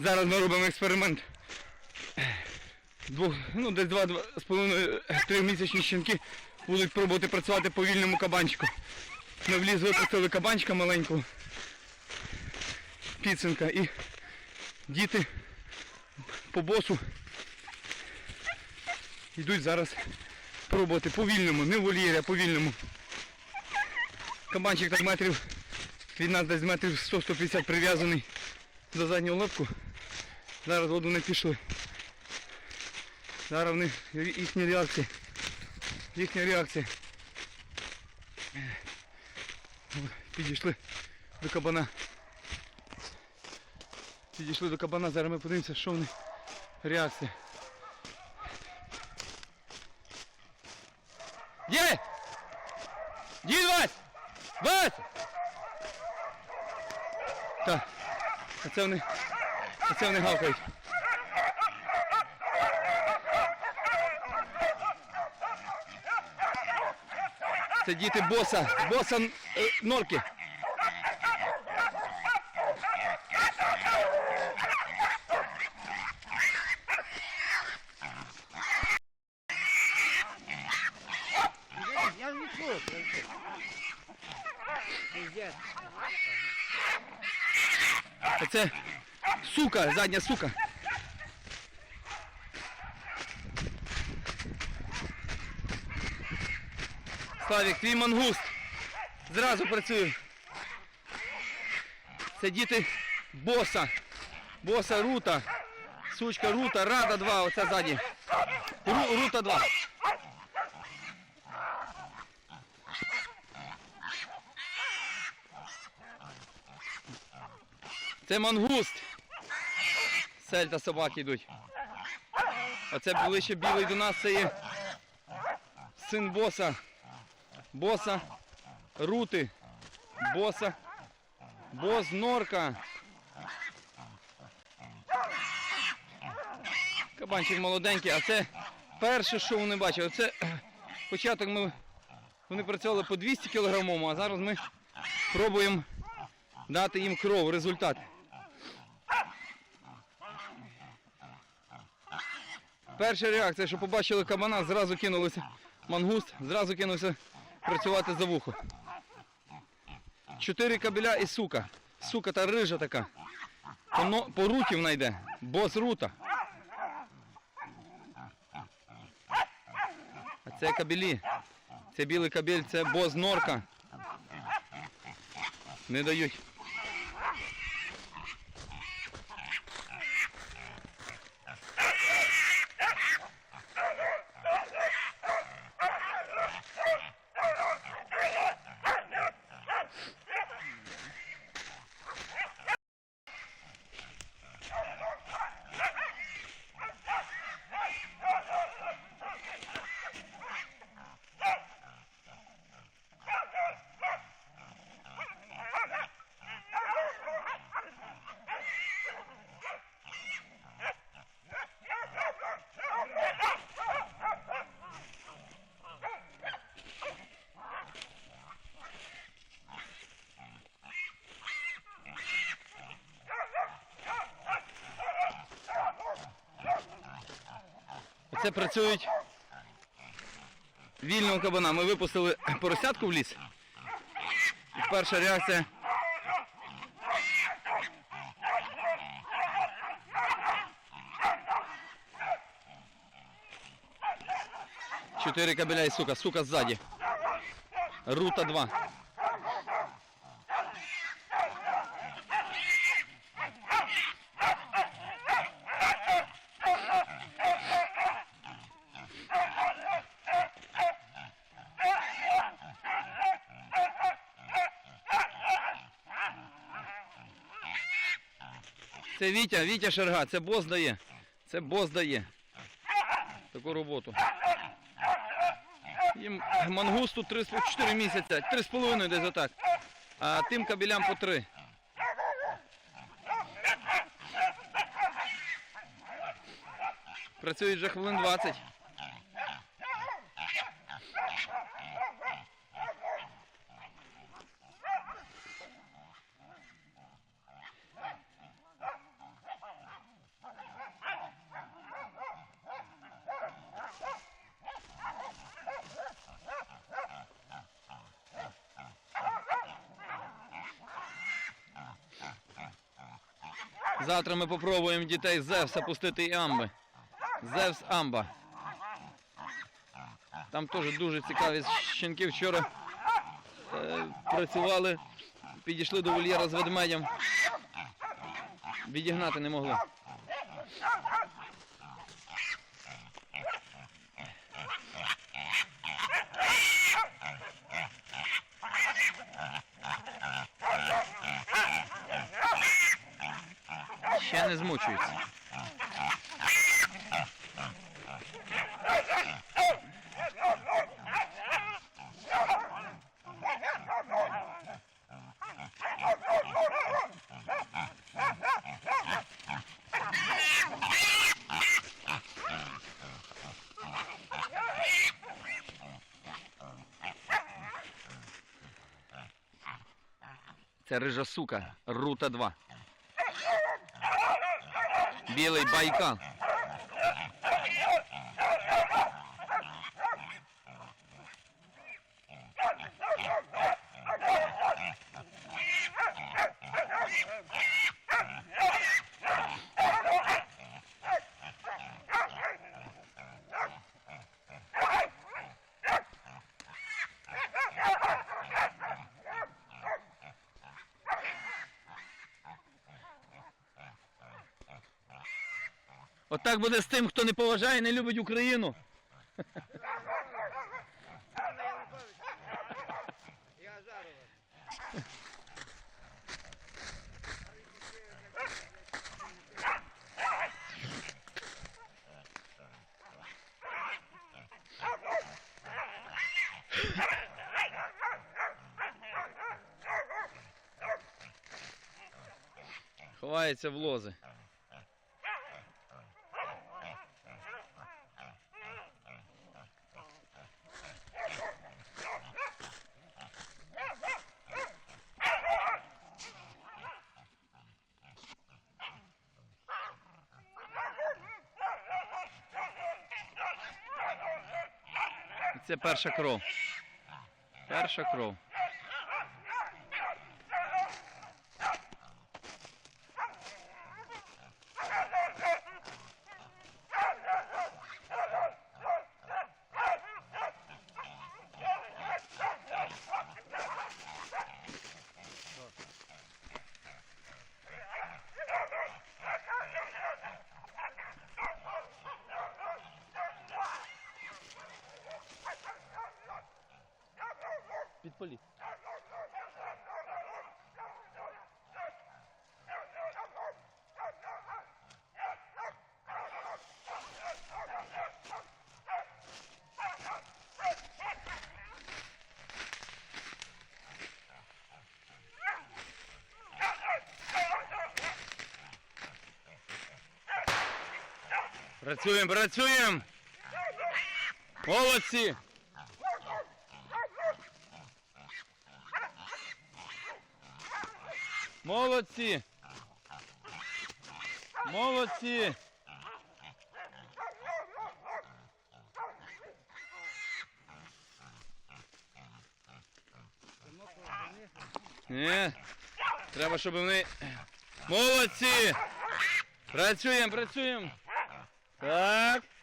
Зараз ми робимо експеримент. Двох, ну, десь два, два з половиною трьохмісячні щенки будуть пробувати працювати по вільному кабанчику. Ми в ліс випустили кабанчика маленького. Піцинка і діти по босу йдуть зараз пробувати по вільному, не вольєрі, а по вільному. Кабанчик так метрів від нас десь метрів 100-150 прив'язаний до заднього лобку. Зараз воду не пішли. Зараз в них їхня реакція. Їхня реакція. Підійшли до кабана. Підійшли до кабана, зараз ми подивимося, що в них реакція. Є! Дід Вась! Вась! Так. Оце вони. Оце вони гавкають. Це діти боса, боса е, норки. Я не слухаю. Пиздец. Оце сука, задня сука. Славік, твій мангуст. Зразу працює. Це діти боса. Боса рута. Сучка рута, рада 2, оце ззаді. Ру, рута 2. Це мангуст. Сельта собаки йдуть. Оце ближче білий до нас, це є син боса. Боса рути. Боса. Бос норка. Кабанчик молоденький, а це перше, що вони бачили. Це початок ми вони працювали по 200 кілограмовому, а зараз ми пробуємо дати їм кров, результат. Перша реакція, що побачили кабана, зразу кинулися мангуст, зразу кинувся працювати за вухо. Чотири кабеля і сука. Сука та рижа така. По, по руті вона. Бос рута. А це кабелі. Це білий кабель, це бос норка. Не дають. Це працюють вільного кабана. Ми випустили поросятку в ліс. Перша реакція. Чотири кабеля і сука, сука ззаді. Рута 2. Це Вітя, Вітя Шерга, це бос дає. Це бос дає. Таку роботу. Їм мангусту 3-4 місяця, 3,5 десь отак. А тим кабелям по 3. Працюють вже хвилин 20. Завтра ми попробуємо дітей Зевса пустити і амби. Зевс амба. Там теж дуже цікаві щенки вчора е, працювали, підійшли до вольєра з ведмедем. Відігнати не могли. Не змучуються. Це рижа сука, рута 2. Білий байкал. Отак буде з тим, хто не поважає не любить Україну. Ховається в лози. Це перша кров. Перша кров. Працюємо, працюємо! Молодці! Молодці! Молодці! Ні, треба, щоб вони. Молодці! Працюємо, працюємо! Так.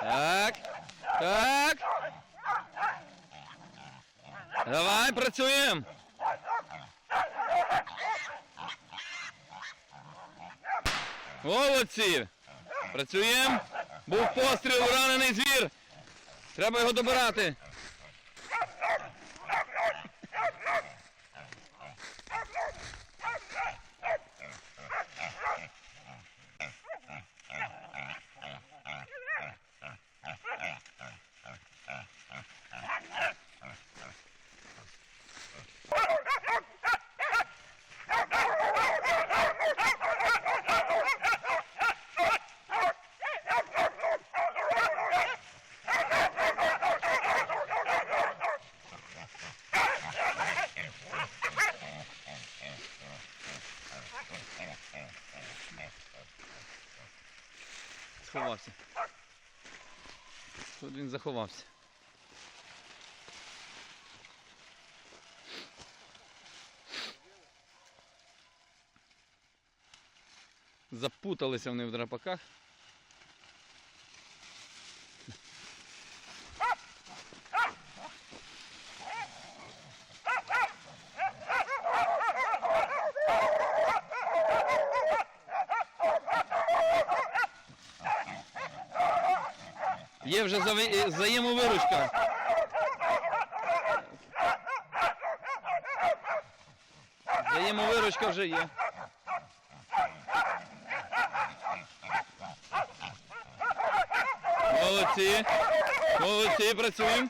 Так. Так. Давай, працюємо. Молодці. Працюємо. Був постріл, уранений звір. Треба його добирати. Сховався. Тут він заховався. Запуталися вони в драпаках. Взаємовиручка. Взаємовиручка вже є. Молодці. Молодці, працюємо.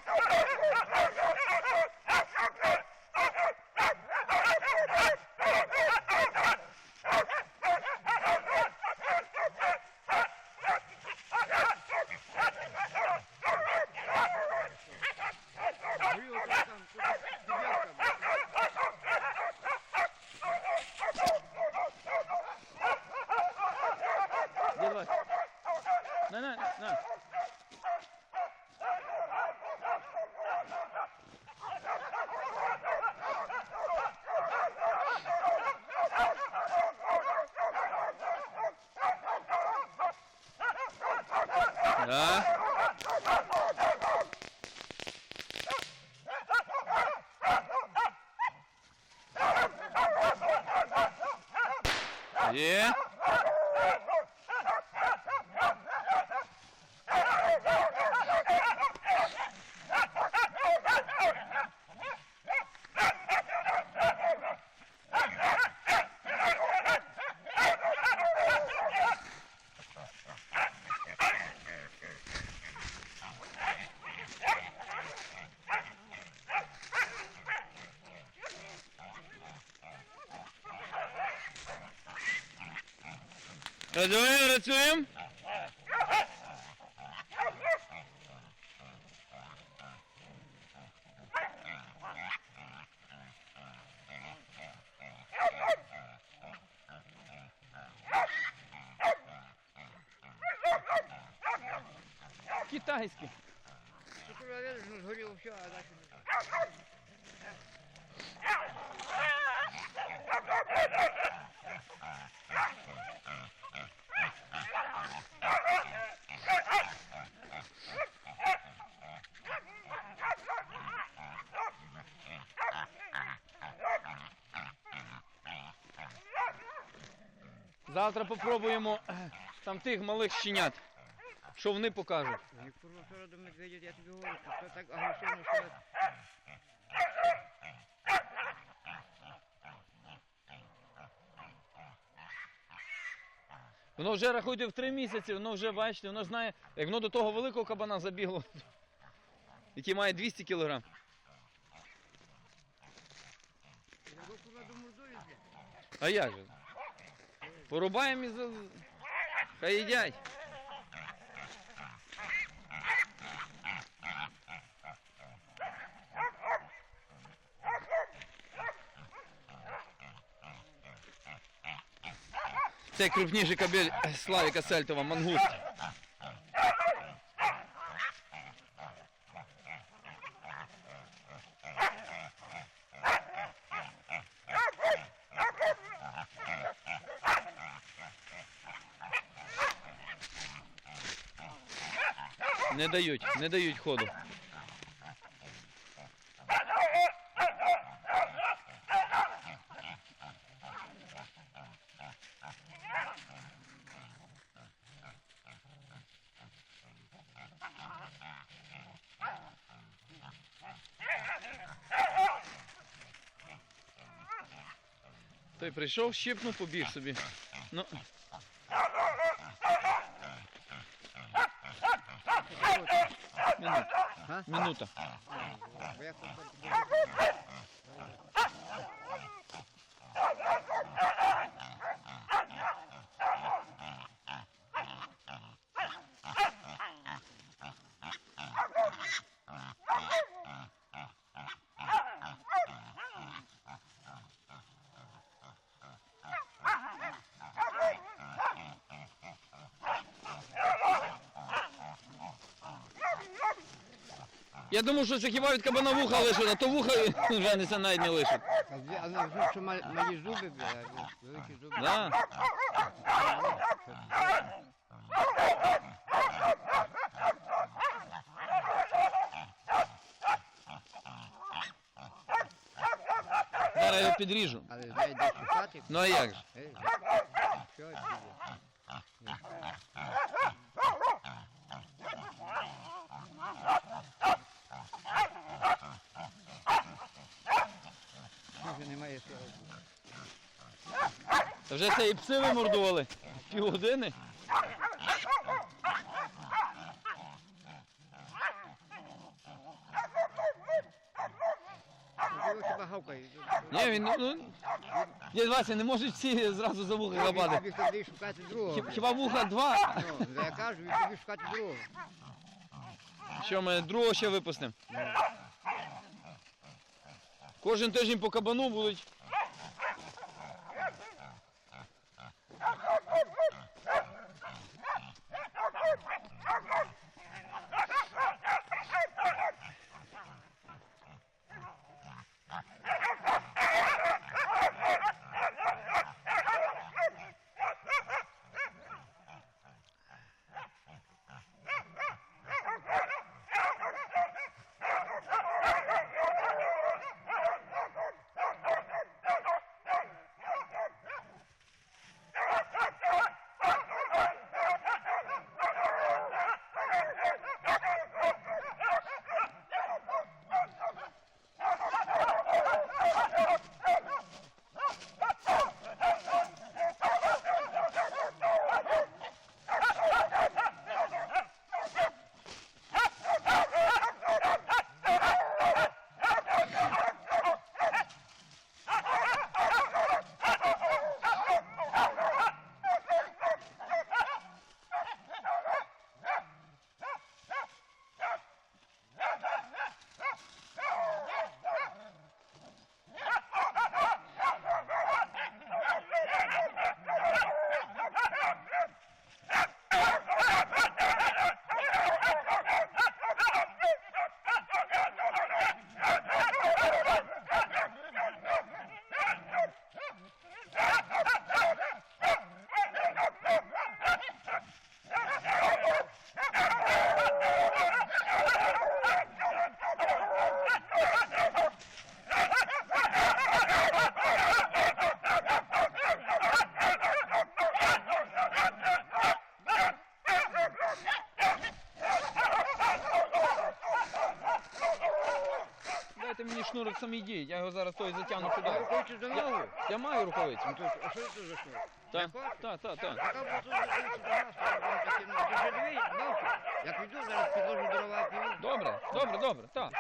Горілка там, тут дев'ятка. Давай. На, на, на. Да. Є. Працюємо, працюємо. Китайський. Уже видиш, ну, згоріло все, а далі не Завтра попробуємо там тих малих щенят. Що вони покажуть. Курва до медведя, я тобі говорю, що так агресивно, що Воно вже рахуйте в три місяці, воно вже бачите, воно знає, як воно до того великого кабана забігло, який має 200 кг. його курва до мордові, блядь. А як же? Порубаємо і за... хай їдять. Це кабель Славіка Сельтова, мангуст. Дають, не дають ходу. Той прийшов, щипнув, побіг собі. Ну, минута. Ага. Минута. Я думав, що це хіба від кабана вуха лишить, а то вуха вже не це навіть не лишить. А що малі зуби, великі зуби. Да? Зараз я його підріжу. Але знає, де шукати. Ну а як же? Е, Що це? Вже немає що. Та вже це і пси вимордували. Півгодини. Хіба гавкає. Ні, він ну. Дід Вася, не можуть всі зразу за вуха хапати. Тобі ходить шукати другого. Хі- Хіба вуха два? Ну, я кажу, він тобі шукати другого. Що ми другого ще випустимо? Кожен тиждень по кабану будуть. Самі йдіть, я його зараз той затягну Я сюди. хочу до ногу. Я маю рукавицю. Ну, то, а що це за шнур? Так, так, так, так. А там просто закінчить до нас, там таким, ну, ти ж дивись, ногу. Як піду, зараз підложу дрова, піду. Добре, добре, добре, так.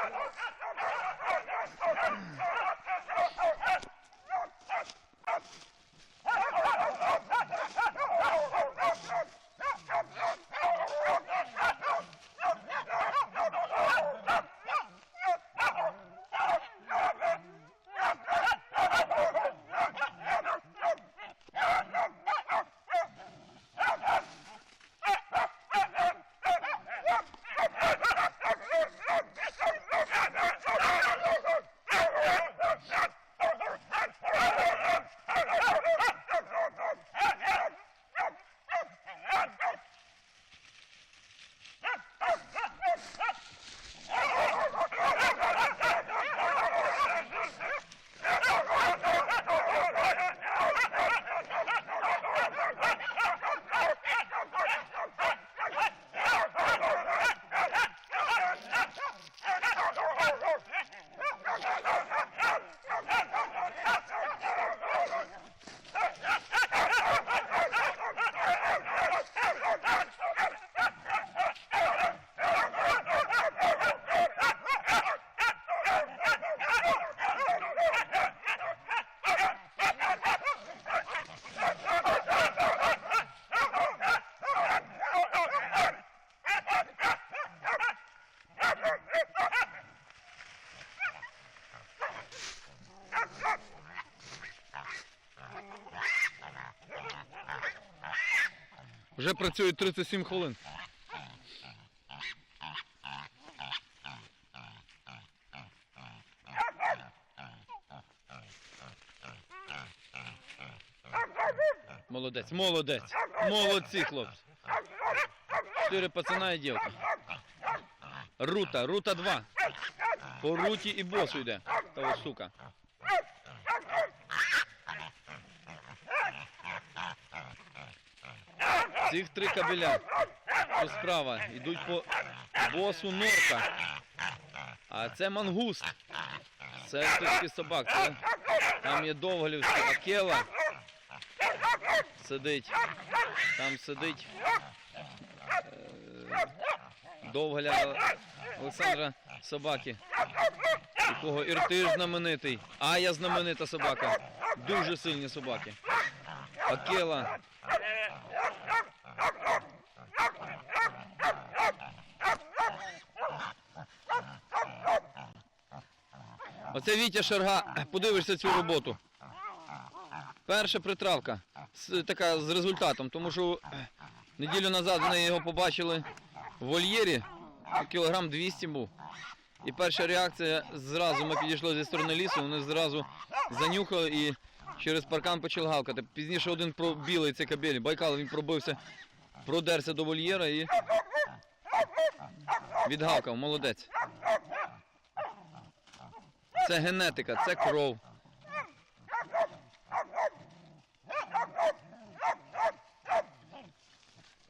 Вже працюють 37 хвилин. Молодець, молодець. Молодці, хлопці. Чотири пацана і дівка. Рута, рута 2. По руті і босу йде. Та сука. Цих три кабеля. Що справа. Йдуть по босу норка. А це мангуст. Це точки собак. Це, там є довголівська акела. Сидить. Там сидить. е, Довгаля Олександра собаки. Якого Іртиш знаменитий. Ая знаменита собака. Дуже сильні собаки. Акела. Оце Вітя Шерга, подивишся цю роботу. Перша притравка. З, така з результатом, тому що е, неділю назад вони його побачили в вольєрі, кілограм 200 був. І перша реакція зразу ми підійшли зі сторони лісу, вони зразу занюхали і через паркан почали гавкати. Пізніше один про білий цей кабель, Байкал, він пробився, продерся до вольєра і відгавкав, молодець. Це генетика, це кров.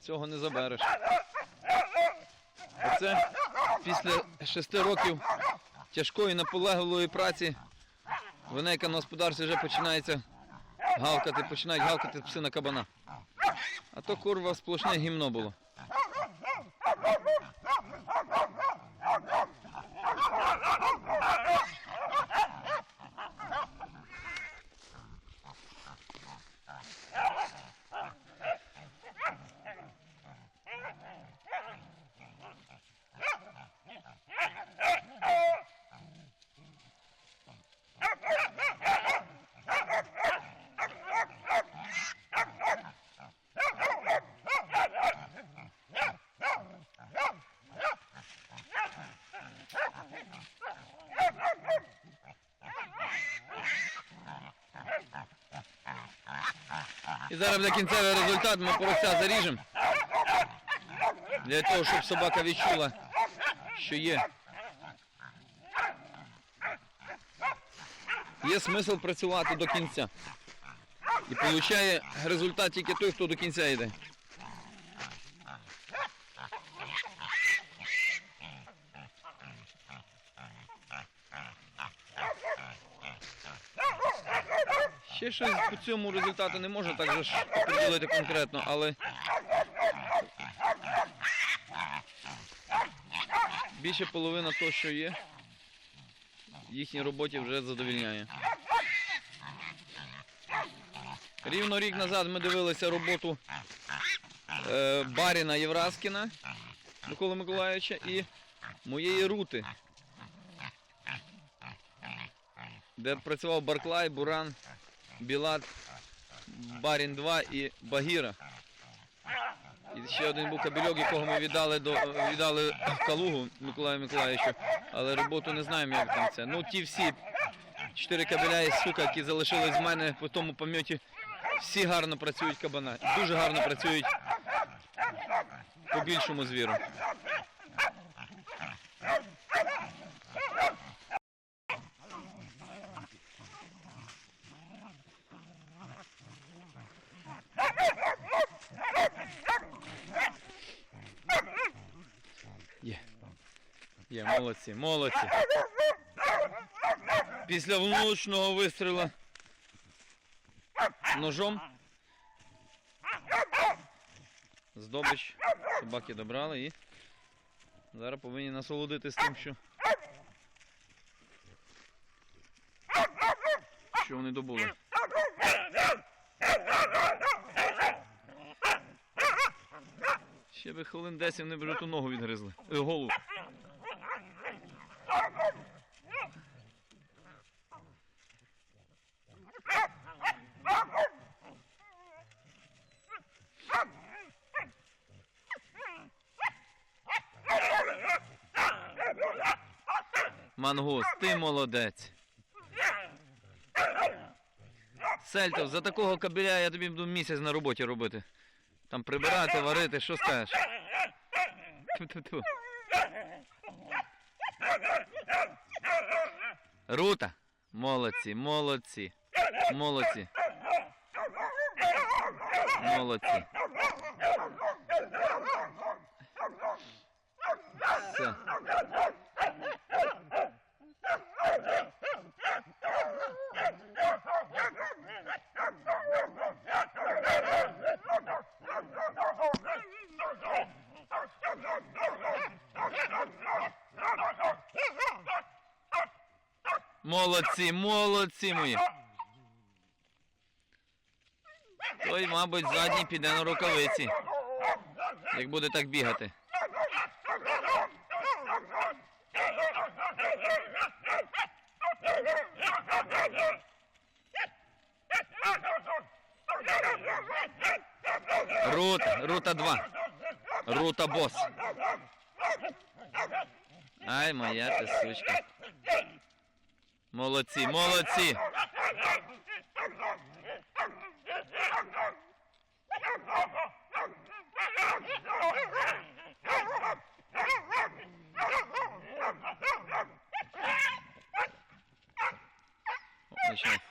Цього не забереш. Оце після шести років тяжкої наполегливої праці винайка на господарстві вже починається гавкати, починають гавкати пси на кабана. А то курва сплошне гімно було. І зараз буде кінцевий результат, ми порося заріжемо. Для того, щоб собака відчула, що є. Є смисл працювати до кінця. І отримує результат тільки той, хто до кінця йде. Ще по цьому результату не можна так ж приділити конкретно, але більше половина того, що є, їхній роботі вже задовільняє. Рівно рік назад ми дивилися роботу е, Баріна Євраскіна Миколи Миколаївича і моєї рути, де працював Барклай, Буран, Білат, Барін 2 і Багіра. І ще один був кабельок, якого ми віддали до віддали в Калугу Миколаю Миколаївичу, але роботу не знаємо, як там це. Ну ті всі чотири кабеля і сука, які залишились в мене по тому пам'яті, всі гарно працюють кабана. Дуже гарно працюють по більшому звіру. Є. Є, молодці, молодці. Після влучного вистрілу ножом здобич собаки добрали і зараз повинні насолодитись тим, що, що вони добули. Ще би хвилин 10 вони б ту ногу відгризли. Е, голову. Мангус, ти молодець. Сельтов, за такого кабеля я тобі буду місяць на роботі робити. Там прибирати, варити, що скажеш? Ту-ту-ту. Рута. Молодці, молодці. Молодці. Молодці. Все. Молодці, молодці мої. Той, мабуть, задній піде на рукавиці. Як буде так бігати. Рута, рута 2. Рута бос. Ай, моя ти сучка. Молодці, молодці.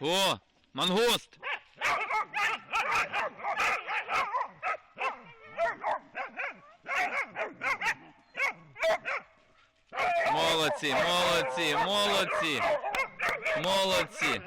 О. Мангуст. Молодці, молодці, молодці. Молодці.